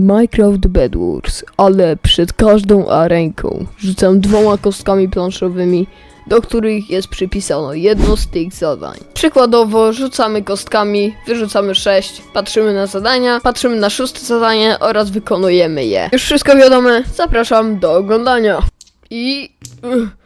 Minecraft Bed Wars, ale przed każdą arenką rzucam dwoma kostkami planszowymi, do których jest przypisano jedno z tych zadań. Przykładowo rzucamy kostkami, wyrzucamy 6, patrzymy na zadania, patrzymy na szóste zadanie oraz wykonujemy je. Już wszystko wiadome, zapraszam do oglądania. I... Ugh.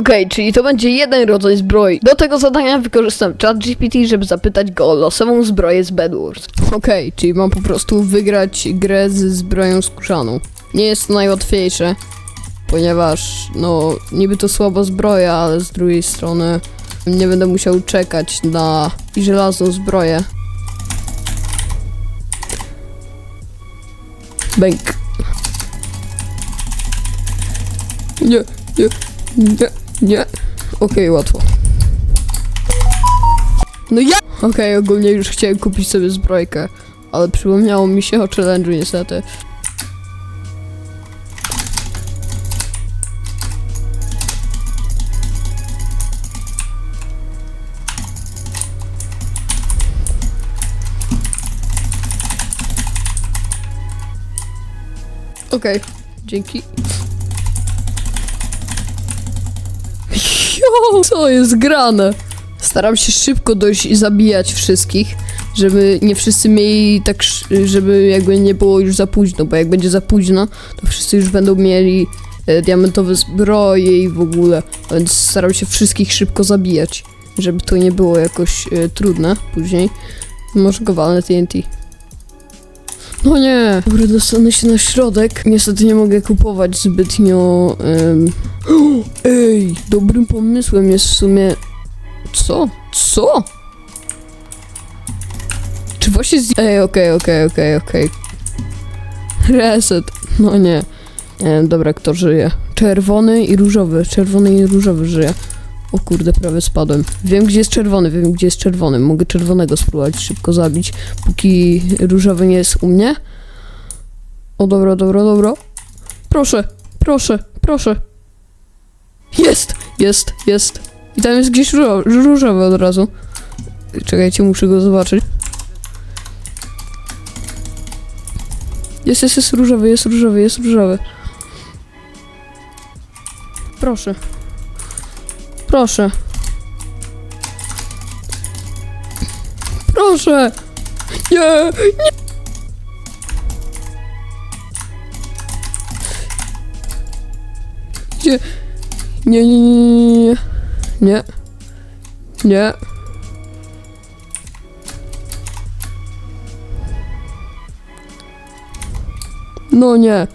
Okej, czyli to będzie jeden rodzaj zbroi. Do tego zadania wykorzystam ChatGPT, żeby zapytać go o losową zbroję z Bed Wars. Okej, czyli mam po prostu wygrać grę z zbroją skórzaną. Nie jest to najłatwiejsze, ponieważ no niby to słaba zbroja, ale z drugiej strony nie będę musiał czekać na żelazną zbroję. Bęk. Nie, nie, nie, nie. Okej, łatwo. No ja... Okej, ogólnie już chciałem kupić sobie zbrojkę, ale przypomniało mi się o challenge'u niestety. Okej, dzięki. Co jest grane? Staram się szybko dojść i zabijać wszystkich, żeby nie wszyscy mieli tak, żeby jakby nie było już za późno, bo jak będzie za późno, to wszyscy już będą mieli e, diamentowe zbroje i w ogóle, więc staram się wszystkich szybko zabijać, żeby to nie było jakoś e, trudne później. Może go walnę TNT. No nie! Dobra, dostanę się na środek. Niestety nie mogę kupować zbytnio... Ej, dobrym pomysłem jest w sumie... Co? Co? Czy właśnie z... Ej, okej, okej, okej, okej. Reset. No nie. E, dobra, kto żyje? Czerwony i różowy. Czerwony i różowy żyje. O kurde, prawie spadłem. Wiem, gdzie jest czerwony, wiem, gdzie jest czerwony. Mogę czerwonego spróbować szybko zabić, póki różowy nie jest u mnie. O, dobra, dobra, dobra. Proszę, proszę, proszę. Jest, jest, jest. I tam jest gdzieś różowy, różowy od razu. Czekajcie, muszę go zobaczyć. Jest, jest, jest różowy, jest różowy, jest różowy. Proszę. Proszę. Proszę. Nie, nie. Nie, nie, nie, nie. Nie. Nie. No nie.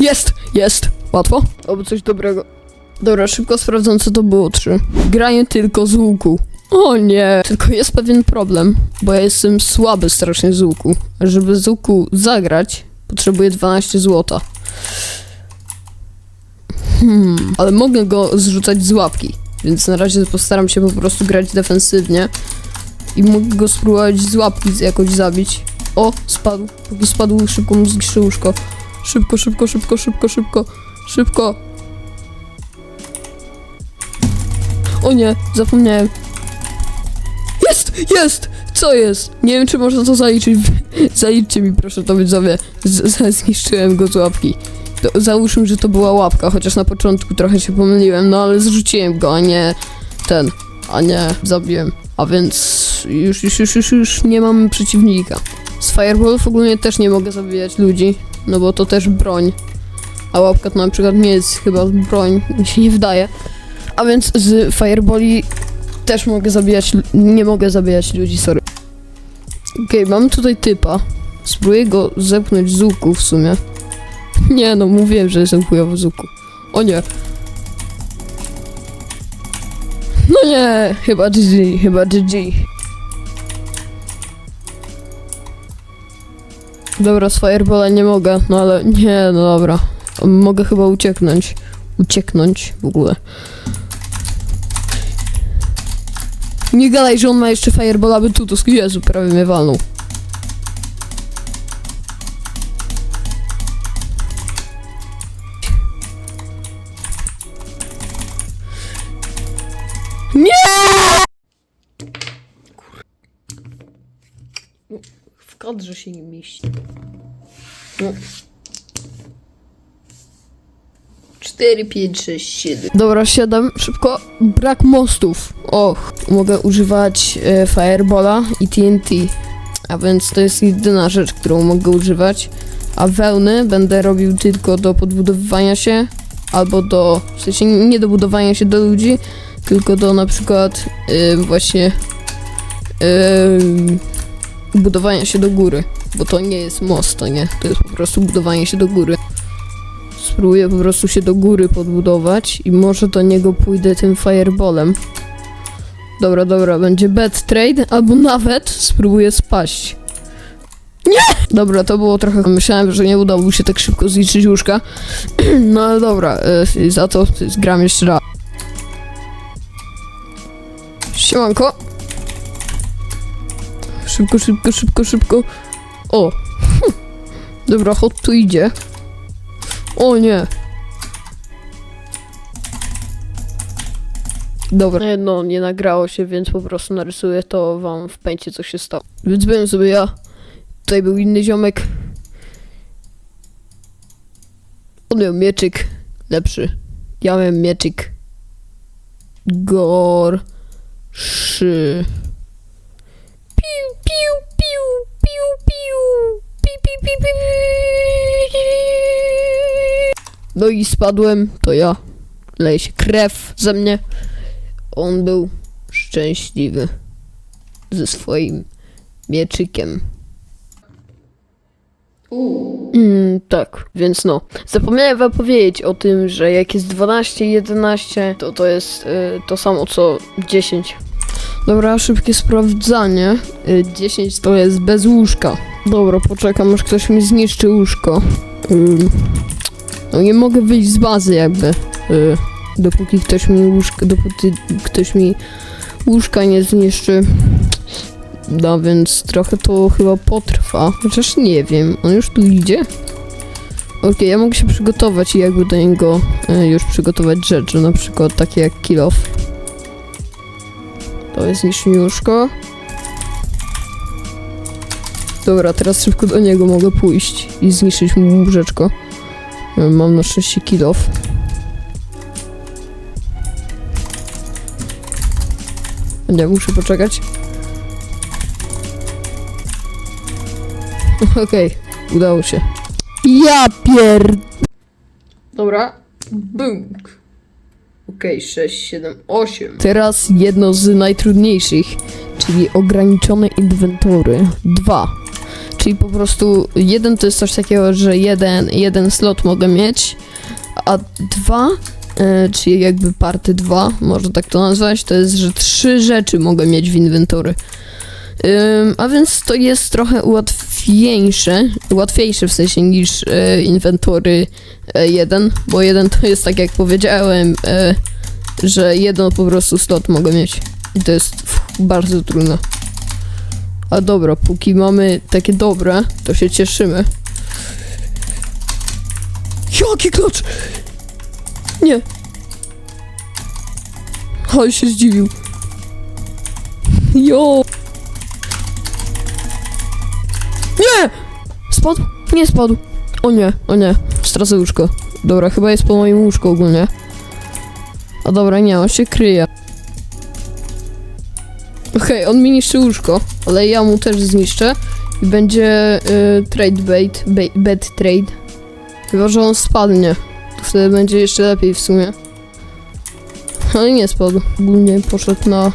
Jest! Jest! Łatwo? Oby coś dobrego. Dobra, szybko sprawdzam, co to było trzy. Graję tylko z łuku. O nie! Tylko jest pewien problem, bo ja jestem słaby strasznie z łuku. A Żeby z łuku zagrać, potrzebuję 12 złota. Hmm, ale mogę go zrzucać z łapki, więc na razie postaram się po prostu grać defensywnie i mogę go spróbować z łapki jakoś zabić. O, spadł. Spadł, szybko mu zniszczy łóżko. Szybko, szybko, szybko, szybko, szybko, szybko. O nie, zapomniałem. Jest, jest! Co jest? Nie wiem, czy można to zaliczyć. Zaliczcie mi proszę to widzowie. Z- zniszczyłem go z łapki. To, załóżmy, że to była łapka, chociaż na początku trochę się pomyliłem, no ale zrzuciłem go, a nie ten, a nie zabiłem. A więc już, już, już, już, już nie mam przeciwnika. Z Fireballów ogólnie też nie mogę zabijać ludzi, no bo to też broń. A łapka to na przykład nie jest chyba broń, mi się nie wydaje. A więc z Fireballi też mogę zabijać, nie mogę zabijać ludzi, sorry. Okej, mam tutaj typa. Spróbuję go zepchnąć z łuku w sumie. Nie no, mówiłem, że jestem chujowy z łuku. O nie. No nie, chyba GG, chyba GG. Dobra, z Fireballa nie mogę, no ale nie, no dobra. Mogę chyba ucieknąć. Ucieknąć w ogóle. Nie gadaj, że on ma jeszcze Fireballa, by tu, to Jezu, prawie mnie walnął. Się nie mieści. No. 4, 5, 6, 7. Dobra, siadam szybko. Brak mostów. Och, mogę używać e, Firebola i TNT. A więc to jest jedyna rzecz, którą mogę używać. A wełny będę robił tylko do podbudowywania się, albo do, w sensie nie do budowania się do ludzi, tylko do na przykład y, właśnie y, budowania się do góry. Bo to nie jest most, to nie. To jest po prostu budowanie się do góry. Spróbuję po prostu się do góry podbudować i może do niego pójdę tym fireballem. Dobra, dobra, będzie bad trade, albo nawet spróbuję spaść. Nie! Dobra, to było trochę... Myślałem, że nie udało mi się tak szybko zliczyć łóżka. No ale dobra, y, za to zgram jeszcze raz. Siemanko. Szybko, szybko, szybko, szybko. O. Hm. Dobra, hot tu idzie. O nie. Dobra. No, nie nagrało się, więc po prostu narysuję to wam w pęcie, co się stało. Więc byłem sobie ja. Tutaj był inny ziomek. On miał mieczyk lepszy. Ja miałem mieczyk. Gorszy. No i spadłem, to ja. Leje się krew ze mnie. On był szczęśliwy ze swoim mieczykiem. Mm, tak, więc no. Zapomniałem wam powiedzieć o tym, że jak jest 12 i 11, to to jest y, to samo co 10. Dobra, szybkie sprawdzanie. Y, 10 to jest bez łóżka. Dobra, poczekam, aż ktoś mi zniszczy łóżko. Ym, no nie mogę wyjść z bazy jakby. Y, dopóki ktoś mi łóżka, dopóki ktoś mi łóżka nie zniszczy. No więc trochę to chyba potrwa. Chociaż nie wiem, on już tu idzie? Okej, ja mogę się przygotować i jakby do niego e, już przygotować rzeczy, na przykład takie jak kill off. To jest niszniuszko. Dobra, teraz szybko do niego mogę pójść i zniszczyć mu łóżeczko. Mam na szczęście kill off. Nie, muszę poczekać. Okej, udało się. Ja pier... Dobra. Bunk. Okej, 6, 7, 8. Teraz jedno z najtrudniejszych, czyli ograniczone inwentory. Dwa. Czyli po prostu jeden to jest coś takiego, że jeden, jeden slot mogę mieć, a dwa, e, czyli jakby party 2, można tak to nazwać, to jest, że trzy rzeczy mogę mieć w inwentory. A więc to jest trochę łatwiejsze, łatwiejsze w sensie niż e, inwentory e, 1, bo jeden to jest tak jak powiedziałem, e, że jeden po prostu slot mogę mieć i to jest pff, bardzo trudne. A dobra, póki mamy takie dobre, to się cieszymy. Jaki klacz! Nie! Ale się zdziwił. Jo! Nie! Spadł? Nie spadł. O nie, o nie. Stracę łóżko. Dobra, chyba jest po moim łóżku ogólnie. A dobra, nie, on się kryje. Okej, on mi niszczy łóżko, ale ja mu też zniszczę. I będzie y, trade bait, bait, bad trade. Chyba, że on spadnie. To wtedy będzie jeszcze lepiej w sumie. Ale nie spadł. Ogólnie poszedł na...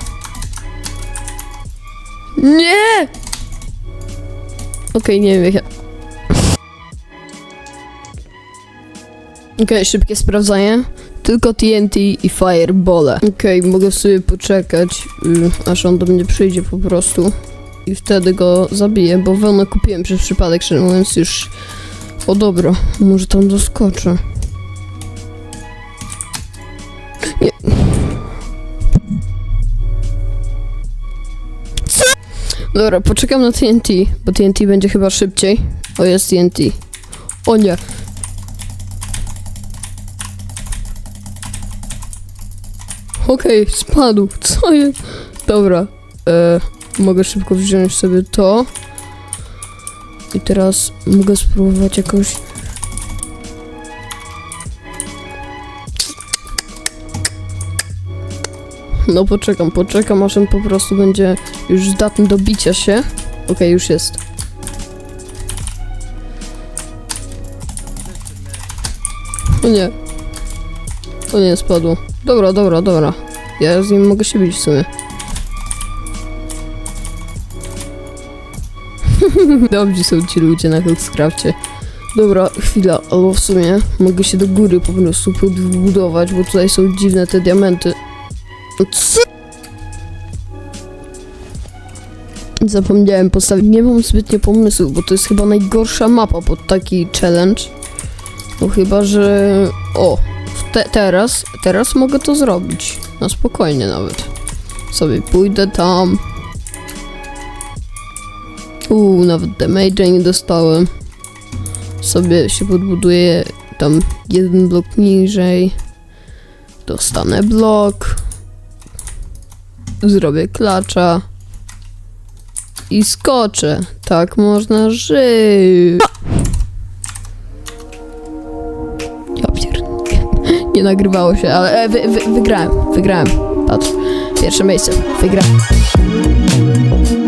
Nie! Okej, nie wiem jak ja... Okej, szybkie sprawdzanie. Tylko TNT i Firebole. Okej, mogę sobie poczekać, y, aż on do mnie przyjdzie po prostu. I wtedy go zabiję, bo wełnę kupiłem przez przypadek, szczerze mówiąc już... O dobra, może tam doskoczę. Nie. Co? Dobra, poczekam na TNT, bo TNT będzie chyba szybciej. O, jest TNT. O nie. Okej, spadł. Co jest? Dobra. E, mogę szybko wziąć sobie to. I teraz mogę spróbować jakoś... No poczekam, poczekam, aż on po prostu będzie już zdatny do bicia się. Okej, już jest. O nie. O nie, spadło. Dobra, dobra, dobra. Ja z nim mogę się bić w sumie. Dobrzy są ci ludzie na Hexcrafcie. Dobra, chwila, albo w sumie mogę się do góry po prostu podbudować, bo tutaj są dziwne te diamenty. No Co? Zapomniałem postawić. Nie mam zbytnio pomysłu, bo to jest chyba najgorsza mapa pod taki challenge. No chyba, że... O, te, teraz, teraz mogę to zrobić. Na spokojnie nawet. Sobie pójdę tam. Uuu, nawet damage'a nie dostałem. Sobie się podbuduję tam jeden blok niżej. Dostanę blok. Zrobię klacza. I skoczę. Tak można żyć. Nagrywało się, ale e, wy, wy, wygrałem. Wygrałem. Patrz. Pierwsze miejsce. Wygrałem.